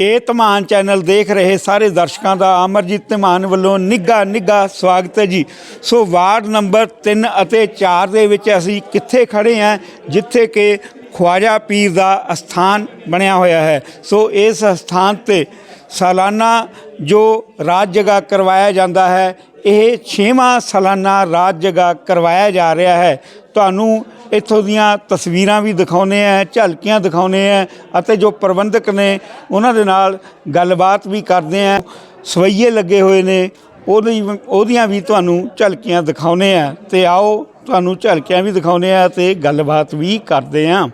ਇਹ ਧਮਾਨ ਚੈਨਲ ਦੇਖ ਰਹੇ ਸਾਰੇ ਦਰਸ਼ਕਾਂ ਦਾ ਅਮਰਜੀਤ ਧਮਾਨ ਵੱਲੋਂ ਨਿੱਘਾ ਨਿੱਘਾ ਸਵਾਗਤ ਹੈ ਜੀ। ਸੋ ਵਾਰਡ ਨੰਬਰ 3 ਅਤੇ 4 ਦੇ ਵਿੱਚ ਅਸੀਂ ਕਿੱਥੇ ਖੜੇ ਹਾਂ, ਜਿੱਥੇ ਕਿ ਖਵਾਜਾ ਪੀਰ ਦਾ ਅਸਥਾਨ ਬਣਿਆ ਹੋਇਆ ਹੈ। ਸੋ ਇਸ ਅਸਥਾਨ ਤੇ ਸਾਲਾਨਾ ਜੋ ਰਾਜ ਜਗਾ ਕਰਵਾਇਆ ਜਾਂਦਾ ਹੈ, ਇਹ 6ਵਾਂ ਸਾਲਾਨਾ ਰਾਜ ਜਗਾ ਕਰਵਾਇਆ ਜਾ ਰਿਹਾ ਹੈ। ਤੁਹਾਨੂੰ ਇੱਥੋਂ ਦੀਆਂ ਤਸਵੀਰਾਂ ਵੀ ਦਿਖਾਉਨੇ ਆ, ਝਲਕੀਆਂ ਦਿਖਾਉਨੇ ਆ ਅਤੇ ਜੋ ਪ੍ਰਬੰਧਕ ਨੇ ਉਹਨਾਂ ਦੇ ਨਾਲ ਗੱਲਬਾਤ ਵੀ ਕਰਦੇ ਆ, ਸਵਈਏ ਲੱਗੇ ਹੋਏ ਨੇ, ਉਹਦੀ ਉਹਦੀਆਂ ਵੀ ਤੁਹਾਨੂੰ ਝਲਕੀਆਂ ਦਿਖਾਉਨੇ ਆ ਤੇ ਆਓ ਤੁਹਾਨੂੰ ਝਲਕੀਆਂ ਵੀ ਦਿਖਾਉਨੇ ਆ ਤੇ ਗੱਲਬਾਤ ਵੀ ਕਰਦੇ ਆ।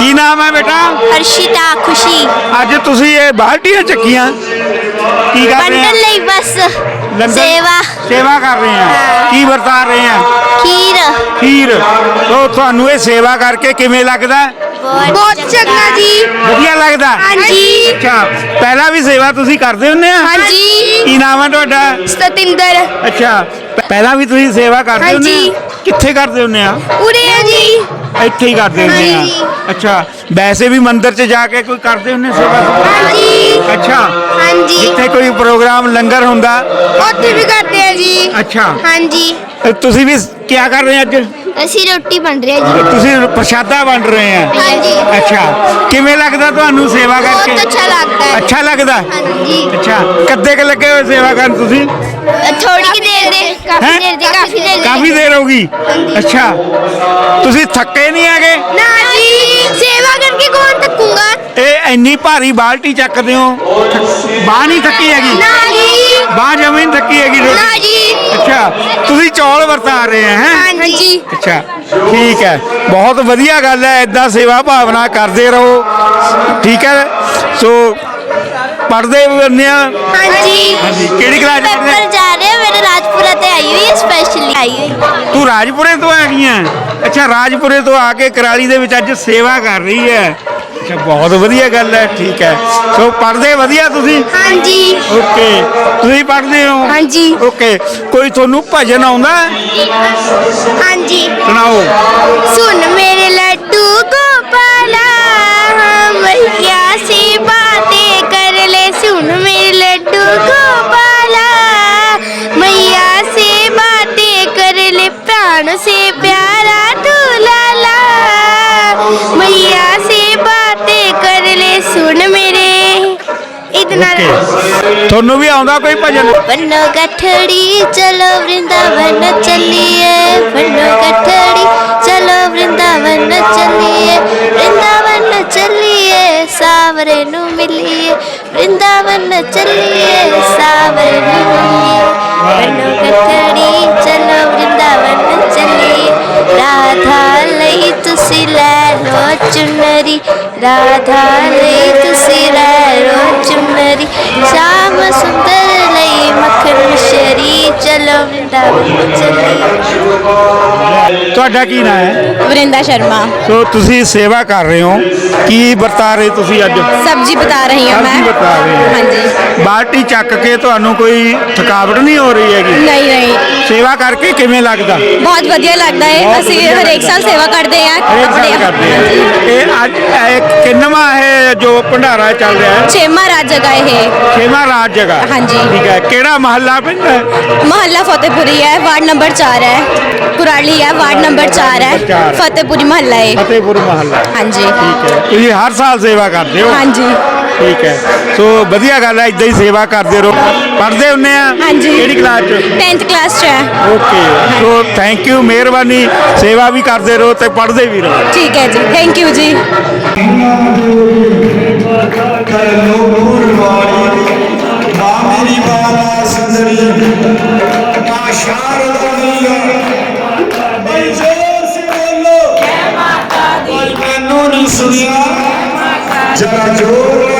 ਕੀ ਨਾਮ ਹੈ ਬੇਟਾ? ਹਰਸ਼ਿਤਾ ਖੁਸ਼ੀ। ਅੱਜ ਤੁਸੀਂ ਇਹ ਬਾਲਟੀਆਂ ਚੱਕੀਆਂ? ਕੀ ਕਰ ਰਹੇ ਆ ਲਈ ਬਸ। ਲੰਗਰ ਸੇਵਾ। ਸੇਵਾ ਕਰ ਰਹੇ ਆ ਕੀ ਵਰਤਾ ਰਹੇ ਆ ਖੀਰ। ਖੀਰ। ਤੋ ਤੁਹਾਨੂੰ ਇਹ ਸੇਵਾ ਕਰਕੇ ਕਿਵੇਂ ਲੱਗਦਾ? ਬਹੁਤ ਚੰਗਾ। ਜੀ। ਵਧੀਆ ਲੱਗਦਾ? ਹਾਂਜੀ। ਅੱਛਾ ਪਹਿਲਾਂ ਵੀ ਸੇਵਾ ਤੁਸੀਂ ਕਰਦੇ ਹੁੰਦੇ ਆ ਹਾਂਜੀ। ਕੀ ਨਾਮ ਹੈ ਤੁਹਾਡਾ? ਸਤਿੰਦਰ। ਅੱਛਾ ਪ- ਪਹਿਲਾਂ ਵੀ ਤੁਸੀਂ ਸੇਵਾ ਕਰਦੇ ਹੁੰਦੇ ਹਾਂਜੀ। ਆ ਕਿੱਥੇ ਕਰਦੇ ਹੁੰਦੇ ਆ ਉਰੇ ਆ ਜੀ। ਇੱਥੇ ਹੀ ਕਰਦੇ ਹੁੰਦੇ ਹਾਂਜੀ। ਆ ਅੱਛਾ ਵੈਸੇ ਵੀ ਮੰਦਿਰ 'ਚ ਜਾ ਕੇ ਕੋਈ ਕਰਦੇ ਹੁੰਦੇ ਸੇਵਾ? ਹਾਂਜੀ। ਅੱਛਾ। ਹਾਂਜੀ। ਜਿੱਥੇ ਕੋਈ ਪ੍ਰੋਗਰਾਮ ਲੰਗਰ ਹੁੰਦਾ? ਉੱਥੇ ਵੀ ਕਰਦੇ ਆ ਜੀ। ਅੱਛਾ। ਹਾਂਜੀ। ਤੁਸੀਂ ਵੀ ਕੀ ਕਰ ਰਹੇ ਅੱਜ? ਅਸੀਂ ਰੋਟੀ ਬਣ ਰਹੀ ਆ ਜੀ। ਤੁਸੀਂ ਪ੍ਰਸ਼ਾਦਾ ਵੰਡ ਰਹੇ ਆ ਹਾਂਜੀ। ਅੱਛਾ। ਕਿਵੇਂ ਲੱਗਦਾ ਤੁਹਾਨੂੰ ਸੇਵਾ ਬਹੁਤ ਕਰਕੇ? ਅੱਛਾ ਲੱਗਦਾ ਹੈ। ਅੱਛਾ ਲੱਗਦਾ ਹਾਂਜੀ। ਅੱਛਾ। ਕੱਦੇ ਕ ਲੱਗੇ ਹੋਏ ਸੇਵਾ ਕਰਨ ਤੁਸੀਂ? ਥੋੜੀ ਕਿ ਦੇਰ ਦੇ ਹੈਂ? ਕਾਫੀ ਦੇਰ ਦੇ ਕਾਫੀ ਦੇਰ ਦੇ। ਕਾਫੀ ਦੇਰ ਹੋ ਗਈ। ਅੱਛਾ। ਤੁਸੀਂ ਥੱਕੇ ਨਹੀਂ ਹੈਗੇ? ਨਾ ਜੀ ਸੇਵਾ ਕਰਕੇ ਕੌਣ ਥੱਕੂਗਾ? ਇਹ ਇੰਨੀ ਭਾਰੀ ਬਾਲਟੀ ਚੱਕਦੇ ਹੋ? ਬਾਹ ਨਹੀਂ ਥੱਕੀ ਹੈਗੀ? ਨਾ ਜੀ। ਬਾਹ ਜਮੀ ਨਹੀਂ ਥੱਕੀ ਹੈਗੀ ਤੁਹਾਡੀ? ਨਾ ਜੀ। ਅੱਛਾ ਤੁਸੀਂ ਚੌਲ ਵਰਤਾ ਰਹੇ ਆ ਹੈ? ਹਾਂਜੀ। ਅੱਛਾ ਠੀਕ ਹੈ। ਬਹੁਤ ਵਧੀਆ ਗੱਲ ਹੈ ਇਦਾਂ ਸੇਵਾ ਭਾਵਨਾ ਕਰਦੇ ਰਹੋ। ਠੀਕ ਹੈ ਸੋ ਪੜਦੇ ਵੀ ਹੁੰਦੇ ਆ। ਹਾਂਜੀ। ਹਾਂਜੀ ਕਿਹੜੀ ਕਲਾਸ ਚ ਪੜ੍ਹਦੇ ਪੇਪਰ ਜਾ ਰਹੇ ਮੇਰੇ ਰਾਜਪੁਰਾ ਤੇ ਆਈ ਹੋਈ ਹੈ ਸਪੈਸ਼ਲੀ ਆਈ ਹੋਈ। ਤੂੰ ਰਾਜਪੁਰੇ ਤੋਂ ਆ ਗਈ ਹੈ? ਅੱਛਾ ਰਾਜਪੁਰੇ ਤੋਂ ਆ ਕੇ ਕਰਾਲੀ ਦੇ ਵਿੱਚ ਅੱਜ ਸੇਵਾ ਕਰ ਰਹੀ ਹੈ। ਅੱਛਾ ਬਹੁਤ ਵਧੀਆ ਗੱਲ ਹੈ ਠੀਕ ਹੈ ਸੋ ਪੜਦੇ ਵਧੀਆ ਤੁਸੀਂ ਹਾਂਜੀ ਓਕੇ ਤੁਸੀਂ ਪੜਦੇ ਹੋ ਹਾਂਜੀ ਓਕੇ ਕੋਈ ਤੁਹਾਨੂੰ ਭਜਨ ਆਉਂਦਾ ਹੈ? ਹਾਂਜੀ ਸੁਣਾਓ सुन मेरे लड्डू गोपाला मैया से बातें कर ले सुन मेरे लड्डू गोपाला ਇਹਦੇ ਨਾਲ ਤੁਹਾਨੂੰ ਵੀ ਆਉਂਦਾ ਕੋਈ ਭਜਨ? ਬੰਨੋ ਗੱਠੜੀ ਚਲੋ ਵ੍ਰਿੰਦਾਵਨ ਚੱਲੀਏ। ਬੰਨੋ ਗੱਠੜੀ ਚਲੋ ਵ੍ਰਿੰਦਾਵਨ ਚੱਲੀਏ। ਵ੍ਰਿੰਦਾਵਨ ਚੱਲੀਏ ਸਾਵਰੇ ਨੂੰ ਮਿਲੀਏ। ਵ੍ਰਿੰਦਾਵਨ ਚੱਲੀਏ ਸਾਵਰੇ ਨੂੰ ਮਿਲੀਏ। ਬੰਨੋ ਗੱਠੜੀ ਚਲੋ ਵ੍ਰਿੰਦਾਵਨ ਚੱਲੀਏ। ਰਾਧਾ ਲਈ ਤੁਸੀਂ ਲੈ ਲੋ ਚੁਨਰੀ। ਰਾਧਾ ਲਈ ਤੁਸੀਂ ਤੁਹਾਡਾ ਕੀ ਨਾਮ ਹੈ? ਵਰਿੰਦਾ ਸ਼ਰਮਾ। ਸੋ ਤੁਸੀਂ ਸੇਵਾ ਕਰ ਰਹੇ ਹੋ। ਕੀ ਵਰਤਾ ਰਹੇ ਤੁਸੀਂ ਅੱਜ? ਸਬਜ਼ੀ ਬਤਾ ਰਹੀ ਹਾਂ ਮੈਂ। ਰਹੇ ਹੋ। ਹਾਂਜੀ। ਬਾਲਟੀ ਚੱਕ ਕੇ ਤੁਹਾਨੂੰ ਕੋਈ ਥਕਾਵਟ ਨਹੀਂ ਹੋ ਰਹੀ ਹੈਗੀ? ਨਹੀਂ ਨਹੀਂ। ਸੇਵਾ ਕਰਕੇ ਕਿਵੇਂ ਲੱਗਦਾ ਬਹੁਤ ਵਧੀਆ ਲੱਗਦਾ ਹੈ ਬਹੁਤ ਅਸੀਂ ਵਧੀਆ ਹਰੇਕ ਸਾਲ ਲੱਗਦਾ। ਸੇਵਾ ਕਰਦੇ ਹਾਂ ਹਰੇਕ ਸਾਲ ਕਰਦੇ ਆ ਇਹ ਅੱਜ ਇਹ ਕਿੰਨਵਾਂ ਹੈ ਜੋ ਭੰਡਾਰਾ ਚੱਲ ਰਿਹਾ ਹੈ ਛੇਵਾਂ ਰਾਜ ਜਗ੍ਹਾ ਇਹ ਛੇਵਾਂ ਰਾਜ ਜਗ੍ਹਾ ਹਾਂਜੀ। ਠੀਕ ਹੈ ਕਿਹੜਾ ਮਹੱਲਾ ਪੈਂਦਾ ਹੈ ਮਹੱਲਾ ਫਤਿਹਪੁਰੀ ਹੈ ਵਾਰਡ ਨੰਬਰ 4 ਹੈ ਕੁਰਾਲੀ ਹੈ ਵਾਰਡ ਨੰਬਰ 4 ਹੈ ਚਾਰ। ਫਤਿਹਪੁਰੀ ਮਹੱਲਾ ਹੈ ਫਤਿਹਪੁਰ ਮਹੱਲਾ ਹਾਂਜੀ ਠੀਕ ਹੈ ਤੁਸੀਂ ਹਰ ਸਾਲ ਸੇਵਾ ਕਰਦੇ ਹੋ ਹਾਂਜੀ ਠੀਕ ਹੈ। ਸੋ ਵਧੀਆ ਗੱਲ ਹੈ ਇਦਾਂ ਹੀ ਸੇਵਾ ਕਰਦੇ ਰਹੋ। ਪੜ੍ਹਦੇ ਹੁੰਨੇ ਆ? ਹਾਂਜੀ। ਕਿਹੜੀ ਕਲਾਸ ਚ? 10th ਕਲਾਸ 'ਚ ਹੈ। ਓਕੇ ਸੋ ਥੈਂਕ ਯੂ ਮਿਹਰਬਾਨੀ। ਸੇਵਾ ਵੀ ਕਰਦੇ ਰਹੋ ਤੇ ਪੜ੍ਹਦੇ ਵੀ ਰਹੋ। ਠੀਕ ਹੈ ਜੀ ਥੈਂਕ ਯੂ ਜੀ। ਕਰ ਲੋ ਨੂਰ ਵਾਲੀ ਮਾਂ ਮੇਰੀ ਬਾਲਾ ਸੁੰਦਰੀ ਮਾਂ ਸ਼ਾਰਦਾ ਬਈ ਜ਼ੋਰ ਸੇ ਬੋਲੋ ਜੈ ਮਾਤਾ ਦੀ। ਕੋਈ ਮੈਨੂੰ ਨਹੀਂ ਸੁਣਿਆ ਜਰਾ ਜ਼ੋਰ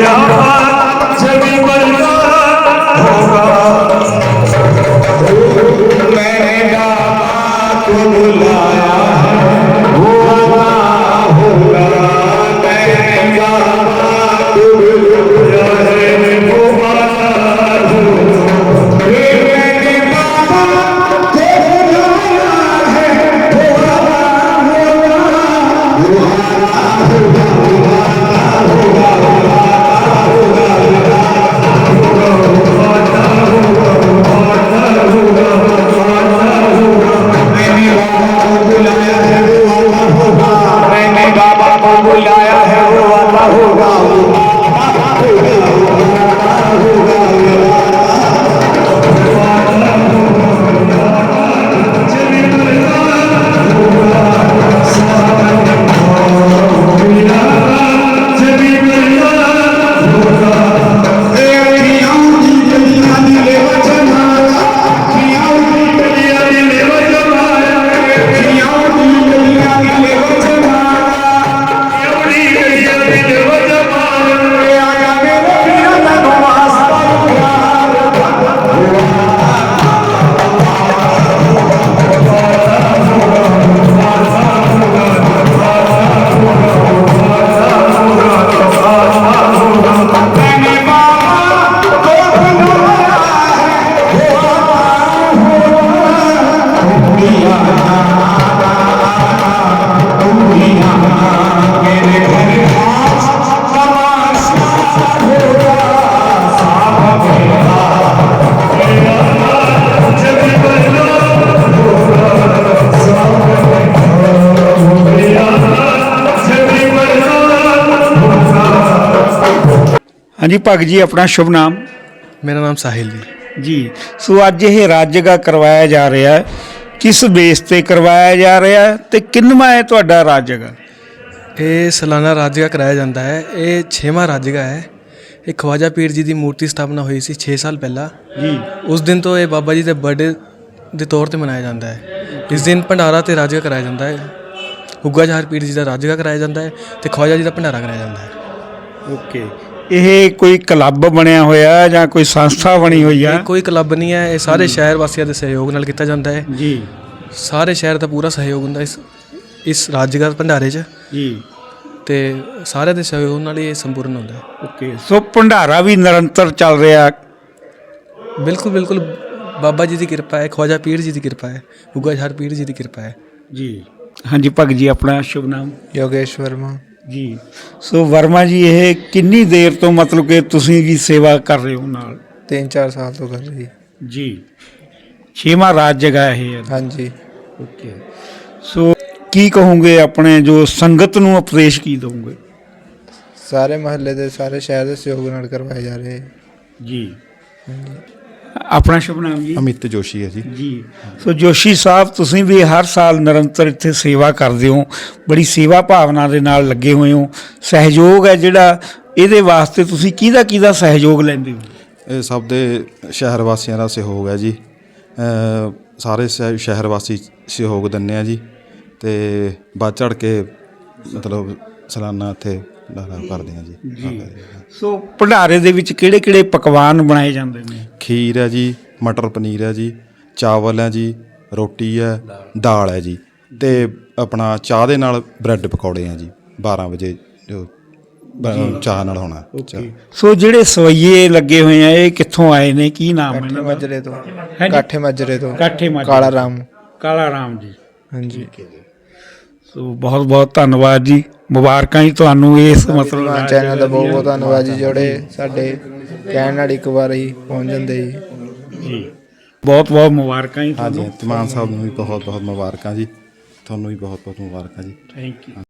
Yeah. ਹਾਂਜੀ ਭਗਤ ਜੀ ਆਪਣਾ ਸ਼ੁਭ ਨਾਮ? ਮੇਰਾ ਨਾਮ ਸਾਹਿਲ ਜੀ। ਜੀ ਸੋ ਅੱਜ ਇਹ ਰਾਜਗਾ ਕਰਵਾਇਆ ਜਾ ਰਿਹਾ ਹੈ। ਕਿਸ ਬੇਸ ਤੇ ਕਰਵਾਇਆ ਜਾ ਰਿਹਾ ਹੈ ਤੇ ਕਿੰਨਵਾਂ ਹੈ ਤੁਹਾਡਾ ਰਾਜਗਾ ਇਹ ਸਾਲਾਨਾ ਰਾਜਗਾ ਕਰਾਇਆ ਜਾਂਦਾ ਹੈ। ਇਹ 6ਵਾਂ ਰਾਜਗਾ ਹੈ। ਇਹ ਖਵਾਜਾ ਪੀਰ ਜੀ ਦੀ ਮੂਰਤੀ ਸਥਾਪਨਾ ਹੋਈ ਸੀ 6 ਸਾਲ ਪਹਿਲਾਂ। ਜੀ। ਉਸ ਦਿਨ ਤੋਂ ਇਹ ਬਾਬਾ ਜੀ ਦੇ ਬਰਥਡੇ ਦੇ ਤੌਰ ਤੇ ਮਨਾਇਆ ਜਾਂਦਾ ਹੈ। ਇਸ ਦਿਨ ਭੰਡਾਰਾ ਤੇ ਰਾਜਗਾ ਕਰਾਇਆ ਜਾਂਦਾ ਹੈ। ਹੁੱਗਾ ਜਹਰ ਪੀਰ ਜੀ ਦਾ ਰਾਜਗਾ ਕਰਾਇਆ ਜਾਂਦਾ ਹੈ ਤੇ ਖਵਾਜਾ ਜੀ ਦਾ ਭੰਡਾਰਾ ਕਰਾਇਆ ਜਾਂਦਾ ਹੈ। ਓਕੇ। ਇਹ ਕੋਈ ਕਲੱਬ ਬਣਿਆ ਹੋਇਆ ਹੈ ਜਾਂ ਕੋਈ ਸੰਸਥਾ ਬਣੀ ਹੋਈ ਹੈ ਕੋਈ ਕਲੱਬ ਨਹੀਂ ਹੈ। ਇਹ ਸਾਰੇ ਸ਼ਹਿਰ ਵਾਸੀਆਂ ਦੇ ਸਹਿਯੋਗ ਨਾਲ ਕੀਤਾ ਜਾਂਦਾ ਹੈ। ਜੀ। ਸਾਰੇ ਸ਼ਹਿਰ ਦਾ ਪੂਰਾ ਸਹਿਯੋਗ ਹੁੰਦਾ ਇਸ ਇਸ ਰਾਜਗਾ ਭੰਡਾਰੇ 'ਚ। ਜੀ। ਤੇ ਸਾਰਿਆਂ ਦੇ ਸਹਿਯੋਗ ਨਾਲ ਹੀ ਇਹ ਸੰਪੂਰਨ ਹੁੰਦਾ ਹੈ। ਓਕੇ। ਸੋ ਭੰਡਾਰਾ ਵੀ ਨਿਰੰਤਰ ਚੱਲ ਰਿਹਾ। ਬਿਲਕੁਲ ਬਿਲਕੁਲ। ਬਾਬਾ ਜੀ ਦੀ ਕਿਰਪਾ ਹੈ ਖਵਾਜਾ ਪੀਰ ਜੀ ਦੀ ਕਿਰਪਾ ਹੈ ਗੁੱਗਾ ਜਹਰ ਪੀਰ ਜੀ ਦੀ ਕਿਰਪਾ ਹੈ। ਜੀ। ਹਾਂਜੀ ਭਗਤ ਜੀ ਆਪਣਾ ਸ਼ੁਭ ਨਾਮ। ਯੋਗੇਸ਼ ਵਰਮਾ ਜੀ। ਸੋ ਵਰਮਾ ਜੀ ਇਹ ਕਿੰਨੀ ਦੇਰ ਤੋਂ ਮਤਲਬ ਕਿ ਤੁਸੀਂ ਵੀ ਸੇਵਾ ਕਰ ਰਹੇ ਹੋ ਨਾਲ? 3-4 ਸਾਲ ਤੋਂ ਕਰ ਰਹੀ। ਜੀ। ਛੇਵਾਂ ਰਾਜ ਜਗ੍ਹਾ ਇਹ ਹੈ। ਹਾਂਜੀ। ਓਕੇ। ਸੋ ਕੀ ਕਹੋਗੇ ਆਪਣੇ ਜੋ ਸੰਗਤ ਨੂੰ ਉਪਦੇਸ਼ ਕੀ ਦਵੋਗੇ? ਸਾਰੇ ਮਹੱਲੇ ਦੇ ਸਾਰੇ ਸ਼ਹਿਰ ਦੇ ਸਹਿਯੋਗ ਨਾਲ ਕਰਵਾਏ ਜਾ ਰਹੇ। ਜੀ। ਆਪਣਾ ਸ਼ੁਭ ਨਾਮ ਜੀ। ਅਮਿਤ ਜੋਸ਼ੀ ਹੈ ਜੀ। ਜੀ। ਸੋ ਜੋਸ਼ੀ ਸਾਹਿਬ ਤੁਸੀਂ ਵੀ ਹਰ ਸਾਲ ਨਿਰੰਤਰ ਇੱਥੇ ਸੇਵਾ ਕਰਦੇ ਹੋ। ਬੜੀ ਸੇਵਾ ਭਾਵਨਾ ਦੇ ਨਾਲ ਲੱਗੇ ਹੋਏ ਹੋ। ਸਹਿਯੋਗ ਹੈ ਜਿਹੜਾ ਇਹਦੇ ਵਾਸਤੇ ਤੁਸੀਂ ਕਿਹਦਾ ਕਿਹਦਾ ਸਹਿਯੋਗ ਲੈਂਦੇ ਹੋ? ਇਹ ਸਭ ਦੇ ਸ਼ਹਿਰ ਵਾਸੀਆਂ ਦਾ ਸਹਿਯੋਗ ਹੈ ਜੀ। ਅ, ਸਾਰੇ ਸ਼ਹਿ- ਸ਼ਹਿਰ ਵਾਸੀ ਸਹਿਯੋਗ ਦਿੰਦੇ ਆ ਜੀ। ਤੇ ਵੱਧ ਚੜ ਕੇ ਮਤਲਬ ਸਾਲਾਨਾ ਇੱਥੇ ਡਾਲਾ ਕਰਦੇ ਆ ਜੀ। ਜੀ। ਸੋ ਭੰਡਾਰੇ ਦੇ ਵਿੱਚ ਕਿਹੜੇ ਕਿਹੜੇ ਪਕਵਾਨ ਬਣਾਏ ਜਾਂਦੇ ਨੇ? ਖੀਰ ਹੈ ਜੀ ਮਟਰ ਪਨੀਰ ਹੈ ਜੀ ਚਾਵਲ ਹੈ ਜੀ ਰੋਟੀ ਹੈ ਦਾਲ ਹੈ ਜੀ। ਤੇ ਆਪਣਾ ਚਾਹ ਦੇ ਨਾਲ ਬ੍ਰੈਡ ਪਕੌੜੇ ਆ ਜੀ 12 ਵਜੇ ਜੋ ਚਾਹ ਨਾਲ ਹੋਣਾ। ਸੋ ਜਿਹੜੇ ਸਵਈਏ ਲੱਗੇ ਹੋਏ ਆ ਇਹ ਕਿੱਥੋਂ ਆਏ ਨੇ? ਕੀ ਨਾਮ ਹੈ ਇਹਨਾਂ ਦਾ? ਮਜਰੇ ਤੋਂ। ਕਾਠੇ ਮਜਰੇ। ਤੋਂ। ਕਾਠੇ ਮਾਜਰੇ। ਕਾਲਾ ਰਾਮ ਕਾਲਾ ਰਾਮ ਜੀ। ਹਾਂਜੀ ਸੋ ਬਹੁਤ ਬਹੁਤ ਧੰਨਵਾਦ ਜੀ। ਮੁਬਾਰਕਾਂ ਜੀ ਤੁਹਾਨੂੰ ਇਸ ਮਤਲਬ ਚੈਨਲ ਦਾ ਬਹੁਤ ਬਹੁਤ ਧੰਨਵਾਦ ਜੀ ਜਿਹੜੇ ਸਾਡੇ ਕਹਿਣ ਨਾਲ ਇੱਕ ਵਾਰ ਹੀ ਪਹੁੰਚ ਜਾਂਦੇ ਜੀ। ਜੀ। ਬਹੁਤ ਬਹੁਤ ਮੁਬਾਰਕਾਂ ਜੀ ਹਾਂਜੀ ਤੁਹਾਨੂੰ। ਤਿਮਾਨ ਸਾਹਿਬ ਨੂੰ ਵੀ ਬਹੁਤ ਬਹੁਤ ਮੁਬਾਰਕਾਂ ਜੀ। ਤੁਹਾਨੂੰ ਵੀ ਬਹੁਤ ਬਹੁਤ ਮੁਬਾਰਕਾਂ ਜੀ। Thank you